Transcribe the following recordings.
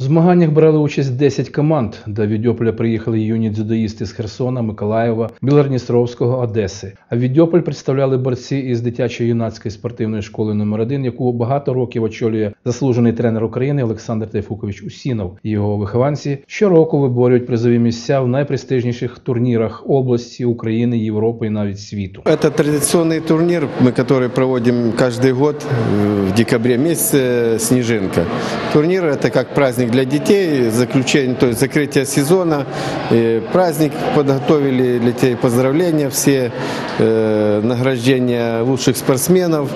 В змаганнях брали участь 10 команд. До Відьополя приїхали юні дзюдоїсти з Херсона, Миколаєва, Білорністровського, Одеси. А Відьополь представляли борці із дитячо-юнацької спортивної школи номер 1 яку багато років очолює заслужений тренер України Олександр Тайфукович Усінов. Його вихованці щороку виборюють призові місця в найпрестижніших турнірах області, України, Європи і навіть світу. Это традиционный турнир, мы который проводим каждый год э, в декабре месяце «Снежинка». Турнир – это как праздник для детей, заключение, то есть закрытие сезона. Праздник подготовили для детей поздравления все, э, награждение лучших спортсменов,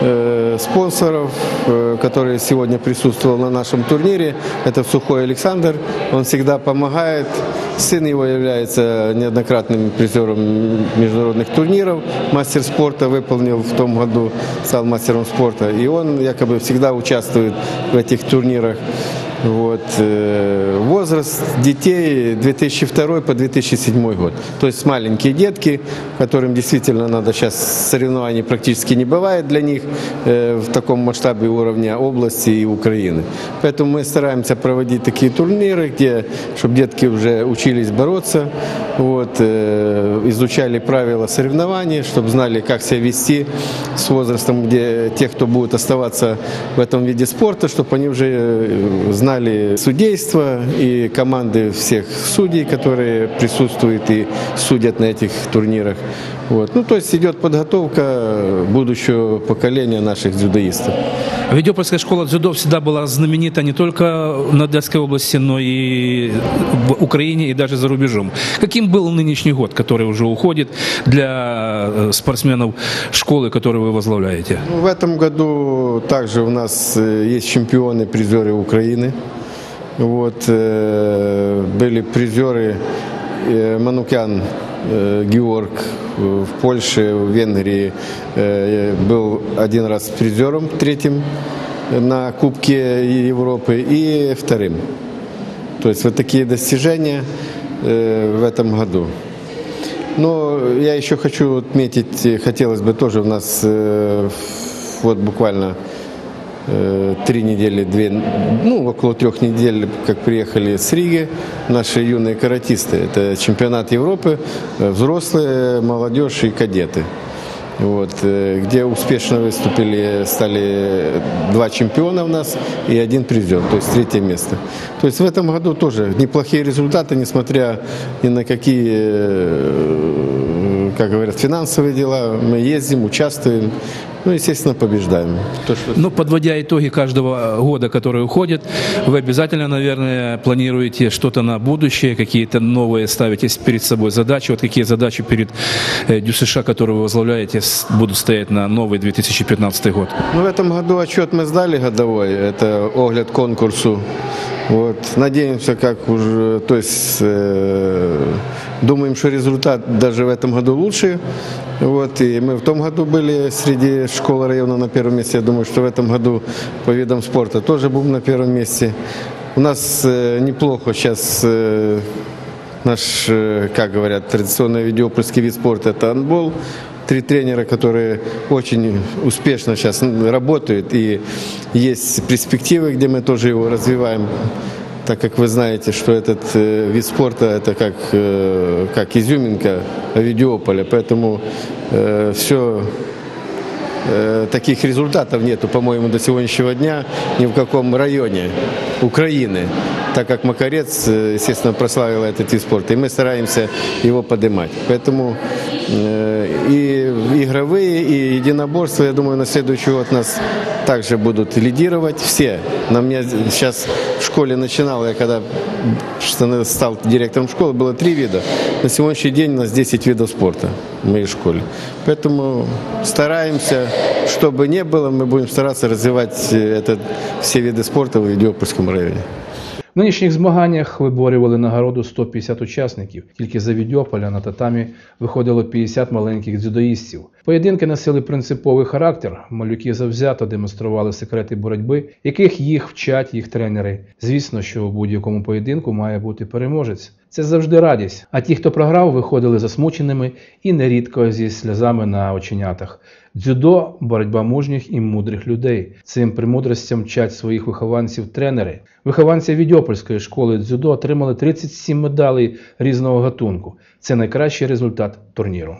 э, спонсоров, э, которые сегодня присутствовал на нашем турнире. Это Сухой Александр, он всегда помогает. Сын его является неоднократным призером международных турниров. Мастер спорта выполнил в том году, стал мастером спорта. И он якобы всегда участвует в этих турнирах. Вот. э, Возраст детей 2002 по 2007 год. То есть маленькие детки, которым действительно надо сейчас соревнований практически не бывает для них э, в таком масштабе уровня области и Украины. Поэтому мы стараемся проводить такие турниры, где, чтобы детки уже учились бороться, вот, э, изучали правила соревнований, чтобы знали, как себя вести с возрастом, где те, кто будет оставаться в этом виде спорта, чтобы они уже э, знали судейство и команды всех судей, которые присутствуют и судят на этих турнирах. Вот. Ну, то есть идет подготовка будущего поколения наших дзюдоистов. Ведёпольская школа дзюдо всегда была знаменита не только в Одесской области, но и в Украине и даже за рубежом. Каким был нынешний год, который уже уходит для э, спортсменов школы, которую вы возглавляете? Ну, в этом году также у нас э, есть чемпионы, призеры Украины. Вот, э, были призеры э, Манукян э, Георг э, в Польше, в Венгрии э, был один раз призером третьим на Кубке Европы и вторым. То есть вот такие достижения в этом году. Но я еще хочу отметить, э, хотелось бы тоже у нас э, вот буквально э, три недели, две, ну, около трех недель, как приехали с Риги наши юные каратисты. Это чемпионат Европы, э, взрослые, молодежь и кадеты. Вот, э, где успешно выступили, стали два чемпиона у нас и один призер, то есть третье место. То есть в этом году тоже неплохие результаты, несмотря ни на какие, э, как говорят, финансовые дела. Мы ездим, участвуем, ну, естественно, побеждаем. То, что Ну, подводя итоги каждого года, который уходит, вы обязательно, наверное, планируете что-то на будущее, какие-то новые ставите перед собой задачи. Вот какие задачи перед э, ДЮСШ, которые вы возглавляете, будут стоять на новый 2015 год? Ну, в этом году отчет мы сдали годовой, это огляд конкурсу. Вот. Надеемся, как уже, то есть э, думаем, что результат даже в этом году лучше. Вот. И мы в том году были среди школы района на первом месте. Я думаю, что в этом году по видам спорта тоже будем на первом месте. У нас э, неплохо сейчас э, наш, э, как говорят, традиционный видеопольский вид спорта – это анбол. Три тренера, которые очень успешно сейчас работают, и есть перспективы, где мы тоже его развиваем, так как вы знаете, что этот э, вид спорта – это как, э, как изюминка видеополя, поэтому все Э, таких результатов нету, по-моему, до сегодняшнего дня ни в каком районе Украины, так как Макарец, э, естественно, прославил этот вид спорта, и мы стараемся его поднимать. Поэтому э, и игровые, и единоборства, я думаю, на следующий год нас также будут лидировать все. На меня сейчас в школе начинал, я когда стал директором школы, было три вида. На сегодняшний день у нас 10 видов спорта в моей школе. Поэтому стараемся, чтобы не было, мы будем стараться развивать э, этот, все виды спорта в Идиопольском районе. В нинішніх змаганнях виборювали нагороду 150 учасників. Тільки за Відьополя на татамі виходило 50 маленьких дзюдоїстів. Поєдинки носили принциповий характер. Малюки завзято демонстрували секрети боротьби, яких їх вчать їх тренери. Звісно, що у будь-якому поєдинку має бути переможець. Це завжди радість. А ті, хто програв, виходили засмученими і нерідко зі сльозами на оченятах. Дзюдо боротьба мужніх і мудрих людей. Цим премудростям вчать своїх вихованців тренери. Вихованці Відьопольської школи дзюдо отримали 37 медалей різного гатунку. Це найкращий результат турніру.